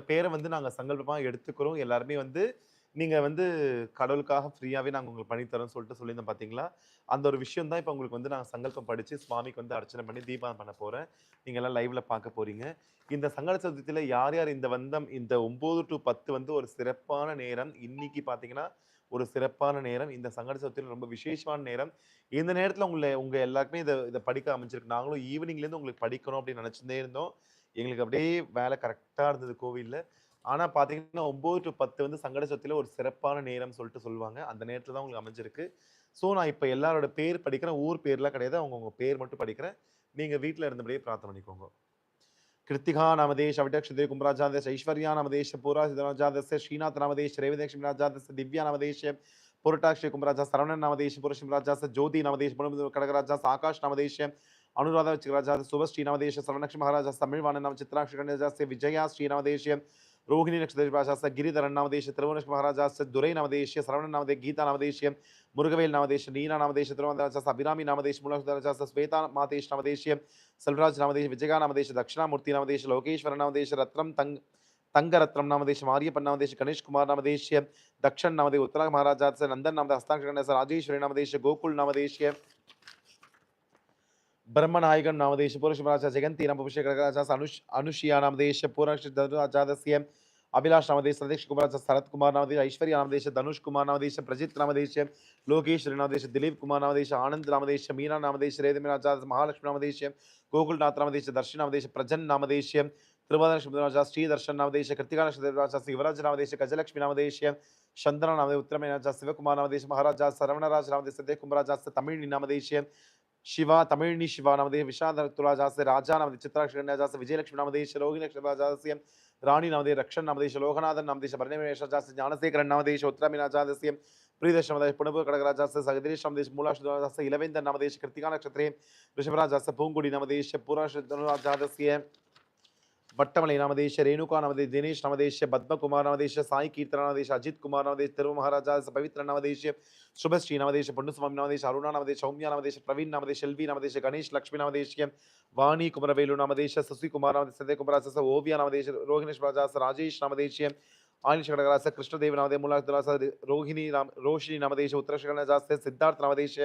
பேரை வந்து நாங்கள் சங்கல்பமாக எடுத்துக்கிறோம். எல்லாருமே வந்து நீங்கள் வந்து கடவுளுக்காக ஃப்ரீயாகவே நாங்கள் உங்களுக்கு பண்ணித்தரோம்னு சொல்லிட்டு சொல்லியிருந்தோம் பார்த்தீங்களா? அந்த ஒரு விஷயம் தான் இப்போ உங்களுக்கு வந்து நாங்கள் சங்கல்பம் படித்து சுவாமிக்கு வந்து அர்ச்சனை பண்ணி தீபம் பண்ண போகிறேன் நீங்கள் எல்லாம் லைவில் பார்க்க போகிறீங்க இந்த சங்கட சதுர்த்தியில் யார் யார் இந்த வந்தம் இந்த 9 டூ 10 வந்து ஒரு சிறப்பான நேரம். இன்னைக்கு பார்த்தீங்கன்னா, ஒரு சிறப்பான நேரம். இந்த சங்கட சதுர்த்தியில் ரொம்ப விசேஷமான நேரம். இந்த நேரத்தில் உங்களை உங்கள் எல்லாருக்குமே இதை இதை படிக்க அமைஞ்சிருக்கு. நாங்களும் ஈவினிங்லேருந்து உங்களுக்கு படிக்கணும் அப்படின்னு நினச்சிருந்தே இருந்தோம். எங்களுக்கு அப்படியே வேலை கரெக்டாக இருந்தது கோவில்ல. ஆனால் பார்த்தீங்கன்னா, ஒம்பது டு பத்து வந்து சங்கட சதுர்த்தியில ஒரு சிறப்பான நேரம் சொல்லிட்டு சொல்லுவாங்க. அந்த நேரத்தில் தான் உங்களுக்கு அமைஞ்சிருக்கு. ஸோ நான் இப்போ எல்லாரோட பேர் படிக்கிறேன். ஊர் பேர்லாம் கிடையாது. அவங்கவுங்க பேர் மட்டும் படிக்கிறேன். நீங்கள் வீட்டில் இருந்தபடியே பிரார்த்தனை பண்ணிக்கோங்க. கிருத்திகா நாமதேஷ அவிடக்ஷதே கும்பராஜாதேஷ ஐஸ்வர்யா நாமதேஷ பூராஜாதஸ்ய ஸ்ரீநாத் நாமதேஷ ரேவதேஷ ராஜாதஸ்ய திவ்யா நாமதேஷ புரட்டாக்ஷய கும்பராஜா சரவணன் நாமதேஷ புருஷம் ராஜாஸ் ஜோதி நாமதேஷ புனமுது கடகராஜாஸ் ஆகாஷ் நாமதேஷ அனுராதா வச்சிகராஜா சுபஸ்ரீ நாமதேஷ சரவணக்ஷ மகாராஜா தமிழ்வாணன் நாம சித்ராக்ஷ கண்யஜாஸ்ய விஜயா ஸ்ரீ நாமதேஷ ரோஹிணி நக்ஷதேஷ கிரிதரன் நாமதேஷ திருவனக்ஷ மகாராஜாஸ் துரை நாமதேஷ சரவணன் நாமதே கீதா நாமதேஷ முருகவேல் நாமதேஷ நீனா நாமதேஷ திருவனந்தராஜாஸ் அபிராமி நாமதேஷ மூலராஜாஸ் ஸ்வேதா மாதேஷ் நாமதேஷ செல்வராஜ் நாமதேஷ விஜயா நாமதேஷ தக்ஷணாமூர்த்தி நாமதேஷ லோகேஸ்வர நாமதேஷ ரத்னம் தங் தங்கரத்னம் நாமதேஷ மாரியப்பன் நாமதேஷ கணேஷ் குமார் நாமதேஷ தக்ஷன் நாமதே உத்தரா மகாராஜாஸ் நந்தன் நாமதே ஹஸ்தாங்ஷ கணேச ராஜேஸ்வரி நாமதேஷ கோகுல் நாமதேஷ ब्रह्मनायकन नामदेश पुरुषराजा जगंती नाम अभिषेक राजा अनुष अनुशिया नामदेश पूर्णक्ष धनुराजादस्य अभिलाष नामदेश सदेश कुमार शरत कुमार नामदेश ऐश्वर्या नामदेश धनुष कुमार नामदेश प्रजित नामदेश लोकेश्वरी नामदेश दिलीप कुमार नामदेश आनंद नामदेश मीना नामदेश रेदमी राजा महालक्ष्मी नामदेश गोकुलनाथ नामदेश दर्शन नामदेश प्रजन नामदेश त्रिवादन श्री दर्शन नामदेश कृतिका राजा शिवराज नामदेश गजलक्ष्मी नामदेश चंद्र नामदेव उत्तरमे राजा शिवकुमार नामदेश महाराजा सरवणराज नामदेश ಶಿವ ತಮಿಳಿನಿ ಶಿವ ನಮದೇ ವಿಷಾದ ತುಲಾಜಾಸೆ ರಾಜ ನಮದೆ ಚಿತ್ರಾಕ್ಷರಣ್ಯಜಾಸ ವಿಜಯಲಕ್ಷ್ಮಿ ನಮದೇಶ ರೋಹಿಲಕ್ಷ್ಮಿ ರಾಜಾಸ್ಯ ರಾಣಿ ನಮದೇ ರಕ್ಷಣ್ ನಮದೇಶ ಲೋಕನಾಥನ್ ನಮದೇಶ ಭರಣೇಶಾಸ ಜ್ಞಾನಶೇಖರನ್ ನಮದೇಶ ಉತ್ತರಾಮಿನಾಜಾದಸ್ಯ ಪ್ರೀದಶ ನಮದೇಶ ಪುಣಪುರ ಕಡಗರಾಜಾಸ ಸಗದೇಶ ನಮದೇಶ ಮೂಲಾಶ್ವಾಸ ಇಲವೇಂದ್ರ ನಮದೇಶ ಕೃತಿಕಾ ನಕ್ಷತ್ರೇ ವೃಷಭರಾಜಾಸ ಪೂಂಗುಡಿ ನಮದೇಶ ಪುರಾಶ ಧನುರಾಜಾದಸ್ಯ வட்டமலை நாமதேஷ ரேணுகா நாமதேஷ் தினேஷ் நாமதேஷ பத்மகுமார் நாமதேஷ சாய் கீர்த்தனா நாமதேஷ அஜித் குமார் நாமதேஷ் திரு மகாராஜா பவித்ர நாமதேஷ சுபஸ்ரீ நாமதேஷ பொன்னுசுவாமி நாமதேஷ் அருணா நாமதேஷ் சௌமியா நாமதேஷ் பிரவீன் நாமதேஷ் செல்வி நாமதேஷ் கணேஷ் லக்ஷ்மி நாமதேஷ் வாணி குமரவேலு நாமதேஷ சசிகுமார் நாமதேஷ் சதே குமராச ஓவியா நாமதேஷ் ரோஹிணேஷ் ராஜாச ராஜேஷ் நாமதேஷ் ஆனிஷ் கடகராச கிருஷ்ணதேவ நாமதே மூலாதாச ரோஹிணி ராம் ரோஷினி நாமதேஷ உத்தரஷகணஜாஸ்ய சித்தார்த் நாமதேஷ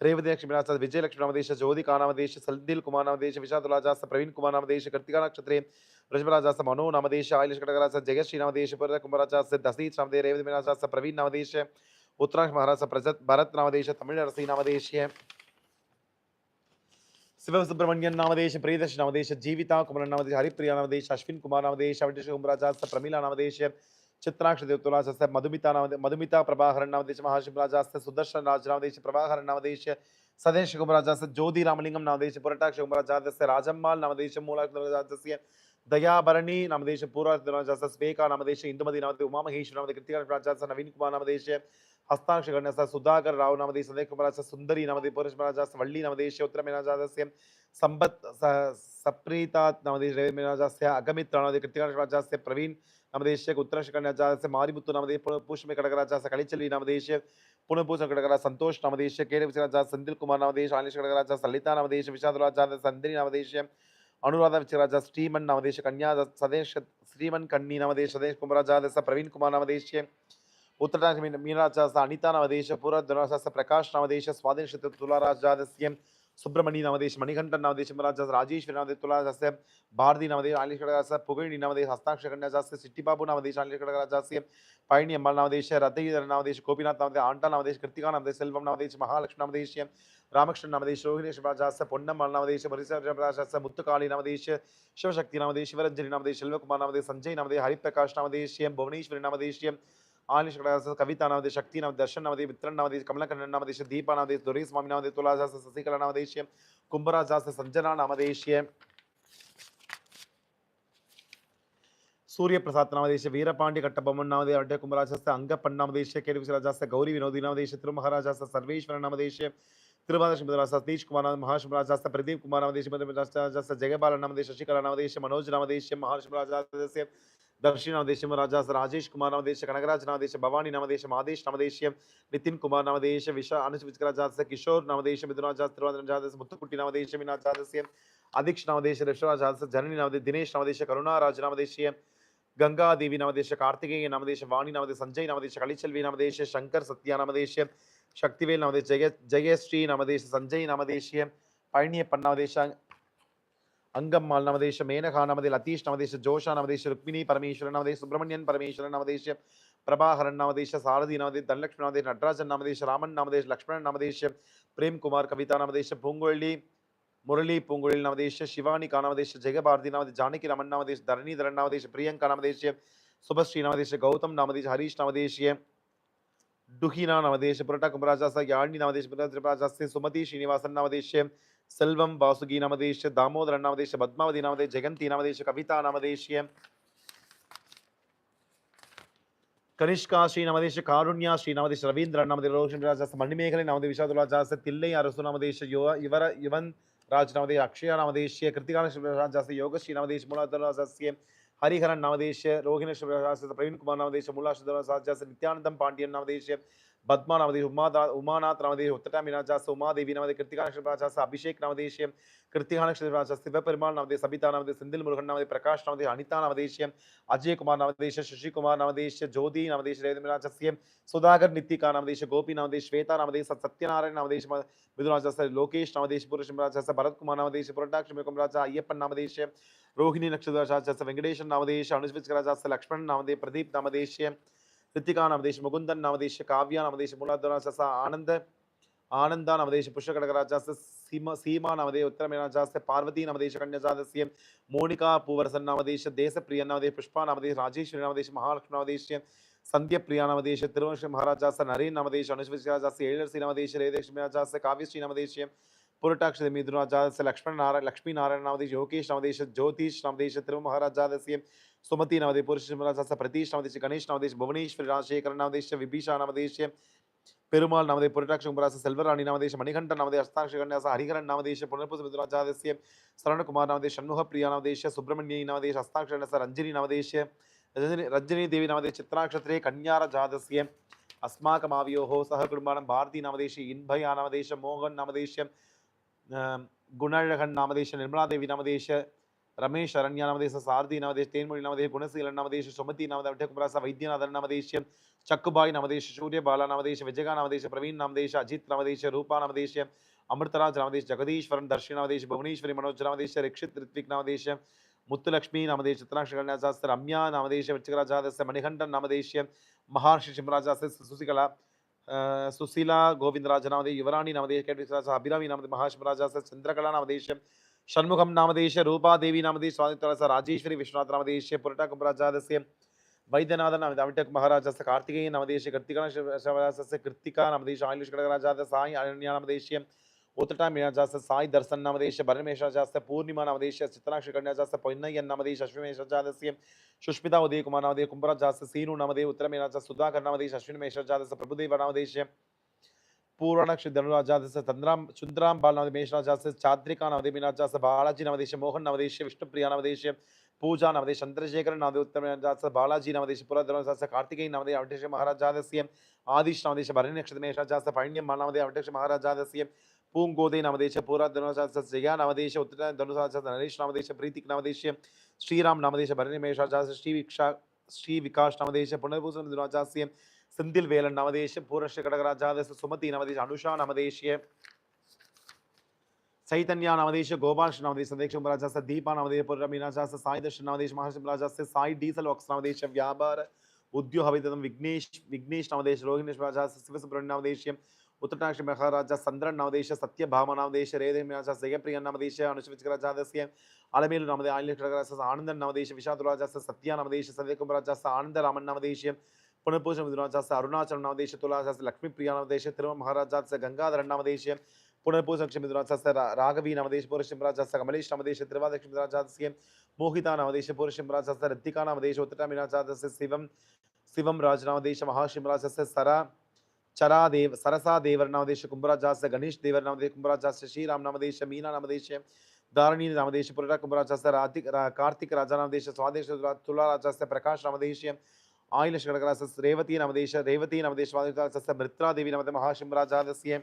രേവതിലക്ഷ്മിനാഥ വിജയലക്ഷ്മി നാമദേശ ജ്യോതി കാനാമദേശ സൽദീൽ കുമാർ നാമദേശ വിശാദുലാജാസ പ്രവീൺ കുമാർ നാമദേശ കൃത്തിക നക്ഷത്രേ വൃഷഭരാജാസ മനോ നാമദേശ ആയിലേഷ് ഘടകരാജ ജയശ്രീ നാമദേശ പുരത കുംഭരാജാസ ദസീത് നാമദേ രേവതി മീനാജാസ പ്രവീൺ നാമദേശ ഉത്തരാഖ് മഹാരാജ പ്രജത് ഭരത് നാമദേശ തമിഴ് അരസി നാമദേശ ശിവസുബ്രഹ്മണ്യൻ നാമദേശ പ്രിയദർശ് നാമദേശ ജീവിത കുമരൻ നാമദേശ ഹരിപ്രിയ നാമദേശ അശ്വിൻ കുമാർ നാമദേശ അവിടേഷ് കുംഭരാജാസ പ്രമീല നാമദേശ ಚಿತ್ರಾಕ್ಷ ದೇವತುಲಾಸಸ್ಥ ಮಧುಮಿತಾ ನಾಮದೇ ಮಧುಮಿತಾ ಪ್ರಭಾಕರನ್ ನಾಮದೇಶ ಮಹಾಶಿವರಾಜಾಸ್ಥ ಸುದರ್ಶನ ರಾಜ ನಾಮದೇಶ ಪ್ರಭಾಕರನ್ ನಾಮದೇಶ ಸದೇಶ ಕುಮರಾಜಾಸ್ಥ ಜ್ಯೋತಿ ರಾಮಲಿಂಗಂ ನಾಮದೇಶ ಪುರಟಾಕ್ಷ ಕುಮರಾಜಾದಸ್ಯ ರಾಜಮ್ಮಾಲ್ ನಾಮದೇಶ ಮೂಲಾಕ್ಷರಾಜಾಸ್ಯ ದಯಾಭರಣಿ ನಾಮದೇಶ ಪೂರ್ವಾಜಾಸ್ಥ ಸ್ವೇಕಾ ನಾಮದೇಶ ಇಂದುಮತಿ ನಾಮದೇ ಉಮಾಮಹೇಶ್ವರ ನಾಮದೇ ಕೃತಿಕಾ ರಾಜಾಸ್ಥ ನವೀನ್ ಕುಮಾರ್ ನಾಮದೇಶ कृतिका राजास्य नवीन कुमार नामदेश हस्ताक्ष गणस्य सुधाकर राव नामदेश सदे कुमराजास्य सुंदरी नामदे पुरुषराजास्य वल्ली नामदेश उत्तरमेनाजास्य संबत सप्रीता नामदेश रेवमेनाजास्य अगमित नामदे कृतिका राजास्य प्रवीण नामदेश उत्तरशकन्याजास्य मारिमुत्तु नामदेश पुष्पमे कडकराजास्य कलिचली नामदेश पुनपूष कडकरा संतोष नामदेश केरविचराजा संदिल कुमार नामदेश आनिश कडकराजा सलिता नामदेश विशादराजा संदिनी नामदेश अनुराधा विचराजा श्रीमन नामदेश कन्या सदेश श्रीमन कन्नी नामदेश सदेश कुमाराजा प्रवीण कुमार नामदेश ಉತ್ತರರಾಜ ಮೀನ ಮೀನರಾಜಾಸ ಅನಿತಾ ನವದೇಶಪುರ ಧನುರಾಜಾಸ ಪ್ರಕಾಶ್ ನವದೇಶ ಸ್ವಾಧೀನ ಕ್ಷೇತ್ರ ತುಲಾರಾಜಾದಸ್ಯ ಸುಬ್ರಹ್ಮಣಿ ನವದೇಶ ಮಣಿಕಂಠನ್ ನವದೇಶ ಮರಾಜಾಸ ರಾಜೇಶ್ವರಿ ನವದೇಶ ತುಲಾರಾಜಾಸ್ಯ ಭಾರತಿ ನವದೇಶ ಆಲಿಷಗರಾಜಾಸ ಪುಗಳಿ ನವದೇಶ ಹಸ್ತಾಕ್ಷರ ಕನ್ಯಾಜಾಸ್ಯ ಸಿಟ್ಟಿಬಾಬು ನವದೇಶ ಆಲಿಷಗರಾಜಾಸ್ಯ ಪಯಣಿ ಅಂಬಾಲ್ ನವದೇಶ ರಥಗಿಧರ ನವದೇಶ ಗೋಪಿನಾಥ್ ನವದೇಶ ಆಂಟಾ ನವದೇಶ ಕೃತಿಕಾ ನವದೇಶ ಸೆಲ್ವಂ ನವದೇಶ ಮಹಾಲಕ್ಷ್ಮಿ ನವದೇಶ ರಾಮಕೃಷ್ಣ ನವದೇಶ ರೋಹಿಣೇಶ ರಾಜಾಸ ಪೊನ್ನಮ್ಮಲ್ ನವದೇಶ ಬರಿಸರಾಜಾಸ ಮುತ್ತುಕಾಳಿ ನವದೇಶ ಶಿವಶಕ್ತಿ ನವದೇಶ ಶಿವರಂಜನಿ ನವದೇಶ ಶೆಲ್ವಕುಮಾರ್ ನವದೇಶ ಸಂಜಯ್ ನವದೇಶ ಹರಿಪ್ರಕಾಶ್ ನವದೇಶ ಭುವನೇಶ್ವರಿ ನವದೇಶ ఆలిష్ కవిత నామదేశ శక్తి నామదేశ దర్శన్ నామదే మిత్రన్ నామదేశ కమలకన్నన్ నామదేశ దీప నామదేశ దొరీస్వామి నామదే తులాజాస శశికళ నామదేశ్యం కుంభరాజాస సంజనా నామదేశ్యం சூரியபிரசாத் நாமதேச வீரபாண்டி கட்டபொம்மன் நாமதே அட்டய கும்பராஜாஸ்த அங்கப்பன் நாமதேச கேடுவிசராஜாஸ்த கௌரி வினோதி நாமதேச திருமஹராஜாஸ்த சர்வேஸ்வர நாமதேச திருபாதசிமதராஜா சதீஷ் குமார் பிரதீப் குமார் நாமதேச ஜெயபால நாமதேச சசிகலா நாமதேச மனோஜ் நாமதேச மகாசிமராஜாஸ்ய దర్శి నామదేశం రాజాస్ రాజేష్ కుమార్ నామదేశ కనకరాజ్ నామదేశ భవానీ నామదేశం ఆదేశ్ నామదేశ్యం నితిన్ కుమార్ నామదేశ విశ అనుష్ విజకరాజాస్ కిషోర్ నామదేశం మిథునాజాస్ తిరువనంజాదస్ ముత్తుకుట్టి నామదేశం వినాజాదస్యం అధీక్ష్ నామదేశ రిషరాజాస్ జనని నామదే దినేష్ నామదేశ కరుణారాజ్ నామదేశ్యం గంగాదేవి నామదేశ కార్తికేయ నామదేశ వాణి నామదే సంజయ్ నామదేశ కళిచల్వి నామదేశ శంకర్ సత్య నామదేశ్యం శక్తివేల్ నామదేశ జయ జయశ్రీ నామదేశ సంజయ్ నామదేశ్యం பழனியப்பன் நாமதேஷ அங்கம்மாள் நமதேஷ மேனகா நமதே லதீஷ் நமதேஷ ஜோஷா நமதேஷ ருக்மிணி பரமேஸ்வரன் நமதே சுப்பிரமணியன் பரமேஸ்வரன் நமதேஷ பிரபாகரன் நமதேஷ சாரதி நமதே தனலட்சுமி நமதே நடராஜன் நமதேஷ ராமன் நமதேஷ் லக்ஷ்மணன் நமதேஷ பிரேம்குமார் கவிதா நமதேஷ பூங்கொழி முரளி பூங்குழல் நமதேஷ சிவானி காணவதேஷ ஜெகபாரதி நமது ஜானகி ரமன் நமதேஷ் தரணிதரன் நமதேஷ பிரியங்கா நமதேஷ சுபஸ்ரீ நமதேஷ கௌதம் நமதேஷ ஹரீஷ் நமதேஷ டுஹினா நமதேஷ புரட்டா கும்பராஜாச யாழ்னி நமதேஷ திரிபராஜாசே சுமதி ஸ்ரீனிவாசன் நமதேஷ செல்வம் வாசுகி நாமதேஷ தாமோதரன் நாமதேஷ பத்மாவதி நாமதேஷ் ஜெகந்தி நாமதேஷ கவிதா நாமதேஷிய கனிஷ்கா ஸ்ரீ நமதேஷ காருண்யா ஸ்ரீ நமதேஷ ரவீந்திரன் நமது ரோஷன் ராஜாஸ் மணிமேகலை நமது விஷாதுராஜாஸ் தில்லை அரசு நமதேஷ யுவ இவர இவன் ராஜ் நமதேஷ் அக்ஷயா நமதேஷிய கிருத்திகான ராஜாஸ் யோகஸ்ரீ நமதேஷ் மூலாதராஜாஸ்ய ஹரிஹரன் நாமதேஷ ரோஹிண பிரவீன் குமார் நாமதேஷ மூலாசுதராஜாஸ் நித்யானந்தம் பாண்டியன் நாமதேஷ पद्मा नामदेश उमा उमानाथ नामदेश उत्तटा मीनाचास उमादेवी नामदे कृतिका अभिषेक नामदेश कृतिका नक्षत्राचास शिवपेरुमाल सबिता नामदेश सिंधिल मुरुगन नामदे प्रकाश नामदेश अनिता नामदेश अजय कुमार नवदेश शशि कुमार ज्योति नवदेश रेवमीनाचास सुधाकर नितिका नामदेश गोपी नवदेश श्वेता नामदेश सत्यनारायण नामदेश मिथुनाचास लोकेश नवदेश पुरुषमराचास भरत कुमार नवदेश पुरटाक्षमराच अय्यपन नामदेश रोहिणी नक्षत्र वेंकटेश नामदेश अनुस्विचराचास लक्ष्मण नवदे प्रदीप नामदेश ரித்திகா நவதேஷ முகுந்தன் நவதேஷ காவ்யா நவதேஷ மூலாதராஜாச ஆனந்த ஆனந்தா நவதேஷ புஷ்கடகராஜாச சீமா சீமா நவதே உத்தரமேனாஜாச பார்வதி நவதேஷ கன்யஜாதசியம் மோனிகா பூவரசன் நவதேஷ தேசப்பிரியன் நவதே புஷ்பா நவதேஷ ராஜேஸ்வரி நவதேஷ மகாலட்சுமி நவதேஷ சந்தியப்பிரியா நவதேஷ திருவருஷ மகாராஜாச நரேன் நவதேஷ அனுஷ்விராஜாச ஏழரசி நவதேஷ ரேதேஷ்மிராஜாச காவியஸ்ரீ நவதேஷ புரட்டாட்சி மிதுனா ஜாதச லக்ஷ்மண நாராயண லக்ஷ்மி நாராயண நாமதேஷ் யோகேஷ் நாமதேஷ் ஜோதிஷ் நாமதேஷ திரு மகாராஜாதசியம் சுமதி நாமதே புருஷ பிரதீஷ் நாமதேஷ் கணேஷ் நாமதேஷ் புவனேஸ்வரி ராஜசேகரன் நாமதேஷ் விபீஷா நாமதேஷ பெருமாள் நமதே புரட்டாட்சி கும்பராச செல்வராணி நாமதேஷ மணிகண்டன் நமதே அஸ்தாட்சி கன்யாச ஹரிகரன் நாமதேஷ புனர்புசமிதுராஜாதசிய சரணகுமார் நாமதே சண்முக பிரியா நாமதேஷ சுப்பிரமணியை நாமதேஷ அஸ்தாட்சி கன்யாச ரஞ்சினி நாமதேஷ ரஜினி தேவி நாமதே சித்ராட்சத்திரே கன்யார ஜாதசியம் அஸ்மாக்கமாவியோஹோ சக குடும்பானம் பாரதி நாமதேஷ இன்பயா நாமதேஷ மோகன் நாமதேஷம் குணழகன் நாமதேஷ நிர்மலாதேவி நாமதேஷ ரமேஷ் அரண்யா நாமதேச சாரதி நாமதேஷ தேன்மொழி நாமதேஷ குணசீலன் நாமதேஷ சுமதி நாமத விட்டகுமராச வைத்தியநாதன் நாமதேஷம் சக்குபாய் நாமதேஷ சூரியபாலா நாமதேஷ விஜயா நாமதேஷ பிரவீன் நாமதேஷ அஜித் நாமதேஷ ரூபா நாமதேஷ அமிர்தராஜ் நாமதேஷ் ஜெகதீஸ்வரன் தர்ஷி நாமதேஷ் புவனேஸ்வரி மனோஜ் நாமதேஷ ரிக்ஷித் ரித்விக் நாமதேஷ முத்துலக்ஷ்மி நாமதேஷ சித்தனாட்சி ரம்யா நாமதேஷ விச்சகராஜாதச மணிகண்டன் நாமதேஷ மகார்ஷி சிம்ராஜாச சுசிகலா சுசீலா கோவிந்தராஜ நாமதே யுவராணி நாமதேஷ கேட்விராஜ அபிராமி நாமதே மகாஷ்மராஜாச சந்திரகலா நாமதேஷ ஷண்முகம் நாமதேஷ ரூபாதேவி நாமதேஷ சுவாதித்வராச ராஜேஸ்வரி விஸ்வநாத் நாமதேஷ புரட்டா கும்பராஜாதசிய வைத்தியநாதன் நமது அவிட்டக் மகாராஜாச கார்த்திகேயன் நமதேஷ கிருத்திகா கிருத்திகா நமதேஷ ஆயுஷ் கடகராஜாத சாய் அனன்யா நமதேஷியம் उत्तटा मीनाजास्य साई दर्शन नामदेश भरमेशाजास्य पूर्णिमा नामदेश चित्राक्षी कन्याजास्य पोन्नय्यन नामदेश अश्विमेशाजादस्य सुष्मिता उदय कुमार नामदेव कुंभराजास्य सीनु नामदेव उत्तरमेनाचा सुधाकर नामदेश अश्विन मेषराजादस्य प्रभुदेव नामदेश पूर्वनक्ष धनुराजादस्य चंद्राम चुंद्राम बाल नामदेव मेषराजास्य चाद्रिका नामदेव मीनाजास्य बालाजी नामदेश मोहन नामदेश विष्णुप्रिया नामदेश पूजा नामदेश चंद्रशेखर नामदेव उत्तरमेनाजास्य बालाजी नामदेश पुरधनुराजास्य कार्तिकेय नामदेव अवटेश महाराजादस्य आदिश नामदेश भरणी नक्षत्र मेषराजास्य पाण्यम नामदेव अवटेश महाराजादस्य பூங்கோதை நவதேச பூரா தனுராஜ ஜெயா நவதேச உத்திர தனுராஜ நரேஷ் நவதேச பிரீத்திக் நவதேச ஸ்ரீராம் நவதேச பரணி மேஷாஜாச ஸ்ரீ விக்ஷா ஸ்ரீ விகாஷ் நவதேச புனர்பூசன துராஜாசிய செந்தில் வேலன் நவதேச பூரஷ கடகராஜாதச சுமதி நவதேச அனுஷா நவதேசிய चैतन्या नवदेश गोपाल नवदेश संदेश राजास दीपा नवदेश पुर मीनाजास साई दर्शन नवदेश महाशिव राजास साई डीजल वक्स नवदेश व्यापार उद्योग हवितम विघ्नेश विघ्नेश नवदेश रोहिणेश राजास शिव सुब्रह्मण्य नवदेश उत्तराक्ष मेघराज संद्र नवदेश सत्य भाम नवदेश रेदेमराज जयप्रिय नवदेश अनुशिक राजस्य अलमेल नमद आयुराज आनंद नवदेश विशादुराज सत्य नवदेश सदय कुमराज आनंद राम नवदेश पुनपूजन मधुराज अरुणाचल नवदेश तुलाजा लक्ष्मी प्रिया नवदेश तिरुम महाराजा गंगाधर नवदेश पुनर्पूजक्षमराज राघवी नवदेश पुरुषराज कमलेश नवदेश त्रिवादक्षमराजा मोहिता नवदेश पुरुषराज रिद्धिका नवदेश उत्तराजा शिव शिवम राजदेश महाशिवराज सरा ಚರಾದೇವ್ ಸರಸಾದೇವರ ನಾಮದೇಶ ಕುಂಭರಾಜಾಸ ಗಣೇಶ್ ದೇವರ ನಾಮದೇಶ ಕುಂಭರಾಜಾಸ ಶ್ರೀರಾಮ್ ನಾಮದೇಶ ಮೀನಾ ನಾಮದೇಶ ಧಾರಣಿ ನಾಮದೇಶ ಪುರಟ ಕುಂಭರಾಜಾಸ ರಾಧಿಕ ಕಾರ್ತಿಕ ರಾಜ ನಾಮದೇಶ ಸ್ವಾದೇಶ ತುಲಾರಾಜಾಸ ಪ್ರಕಾಶ್ ನಾಮದೇಶ ಆಯಿಲಶ ಗಣಕರಾಸ ರೇವತಿ ನಾಮದೇಶ ರೇವತಿ ನಾಮದೇಶ ಸ್ವಾದೇಶ ಮೃತ್ರಾದೇವಿ ನಾಮದ ಮಹಾಶಿಂಭರಾಜಾದಸ್ಯ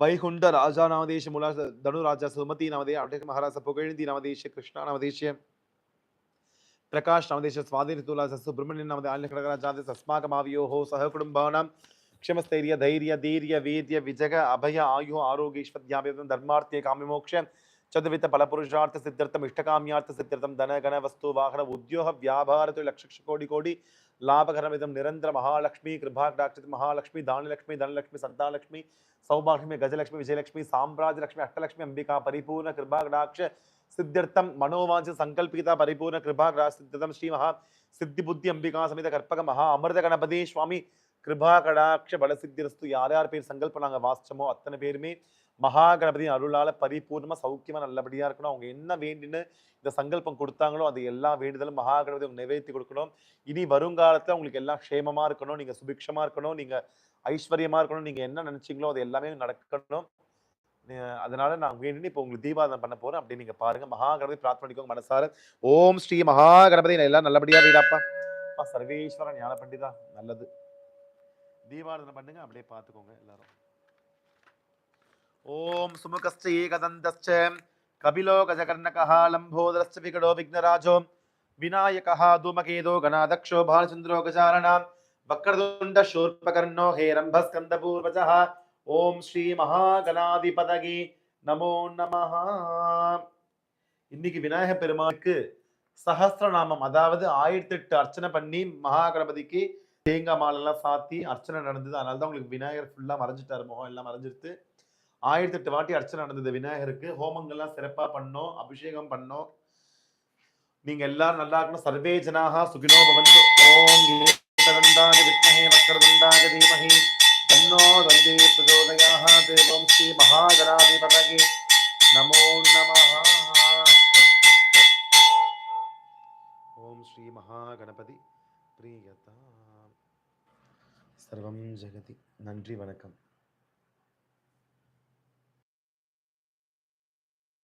ವೈಕುಂಠ ರಾಜ ನಾಮದೇಶ ಮುಲಾ ಧನುರಾಜ ಸುಮತಿ ನಾಮದೇಶ ಅಭಿಷೇಕ ಮಹಾರಾಜ ಪುಗೇಳಿಂದಿ ನಾಮದೇಶ ಕೃಷ್ಣ ನಾಮದೇಶ ಪ್ರಕಾಶ್ ನಾಮದೇಶ ಸ್ವಾಧೀನ ತುಲಾಸ ಸುಬ್ರಹ್ಮಣ್ಯ ನಾಮದ ಆಲಿನ ಗಣಕರಾಜಾದ ಅಸ್ಮಾಕಮಾವಯೋಹೋ ಸಹ ಕುಟುಂಬಾನಾಂ क्षमस्थर्य धैर्य धीर्य वीर्य विजग अभय आयु आरोग्यभ्याभ धर्मार्थ काम्यमोक्ष चतुर्वित फलपुरुषार्थ सिद्धार्थम इष्टकाम्यार्थ सिद्धार्थम धन घन वस्तु वाहन उद्योग व्यापार तो लक्षकोटि कोटि लाभकरमित निरंतर महालक्ष्मी कृपाक्षित महालक्ष्मी धान्यलक्ष्मी धनलक्ष्मी संतानलक्ष्मी सौभाग्य गजलक्ष्मी विजयलक्ष्मी साम्राज्यलक्ष्मी अष्टलक्ष्मी अंबिका परिपूर्ण कृपाकटाक्ष सिद्धार्थम मनोवांच संकल्पिता परिपूर्ण कृपाक्षित श्री महा सिद्धिबुद्धि अंबिका समित कर्पक महा अमृत गणपति स्वामी கிருபா கடாட்ச பல சித்திரஸ்து யார் யார் பேர் சங்கல்பம் நாங்கள் வாசிச்சோமோ அத்தனை பேருமே மகா கணபதியின் அருளால் பரிபூர்ணமாக சௌக்கியமாக நல்லபடியாக இருக்கணும். அவங்க என்ன வேண்டின்னு இந்த சங்கல்பம் கொடுத்தாங்களோ அது எல்லா வேண்டுதலும் மகா கணபதி அவங்க நிறைவேற்றி கொடுக்கணும். இனி வருங்காலத்தில் உங்களுக்கு எல்லாம் க்ஷேமமாக இருக்கணும். நீங்கள் சுபிக்ஷமாக இருக்கணும். நீங்கள் ஐஸ்வர்யமாக இருக்கணும். நீங்கள் என்ன நினச்சிங்களோ அது எல்லாமே நடக்கணும். அதனால நான் வேண்டி இப்போ உங்களுக்கு தீபாதனம் பண்ண போறேன். அப்படி நீங்க பாருங்க. மகா கணபதி பிரார்த்தனை மனசார. ஓம் ஸ்ரீ மகா கணபதி எல்லாம் நல்லபடியா வீடாப்பா. அப்பா சர்வேஸ்வரன் ஞான பண்டிதா நல்லது. தீபாவளி பண்ணுங்க அப்படியே பார்த்துக்கோங்க எல்லாரும் ஓம் சுமுகஸ்ச ஏகதந்தஸ்ச கபிலோ கஜகர்ணகः லம்போதரஸ்ச விகடோ விக்னராஜோ விநாயகः धूमकेतो गणादक्षो भालचन्द्रो गजाननां वक्रतुण्ड शूर्पकर्णो हेरम्भस्कन्दपूर्वजः ॐ श्री மகாகணாதிபதகி நமோ நமஹ இன்னைக்கு விநாயக பெருமாளுக்கு சஹஸ்ரநாமம் அதாவது ஆயிரத்தி எட்டு அர்ச்சனை பண்ணி மகா கணபதிக்கு தேங்காய் மாலெல்லாம் சாத்தி அர்ச்சனை நடந்தது. அதனால தான் உங்களுக்கு விநாயகர் ஃபுல்லா மறைஞ்சிட்டார் முகம் எல்லாம் மறைஞ்சிருத்து. ஆயிரத்தி எட்டு வாட்டி அர்ச்சனை நடந்தது விநாயகருக்கு. ஹோமங்கள்லாம் சிறப்பாக பண்ணோம் அபிஷேகம் பண்ணோம். நீங்க எல்லாரும் நல்லா இருக்கணும். சர்வே ஜனாக சுகினோ பவந்து. ஓம் ஏகதண்டாய வித்மஹே வக்ரதுண்டாய தீமஹி. தன்னோ தந்தே பிரச்சோதயாः தேவம் ஸ்ரீ மகாகணாதிபதகே நமோ நமः ஓம் ஸ்ரீ மகாகணபதி. பிரியதா. சர்வம் ஜெகதி. நன்றி வணக்கம்.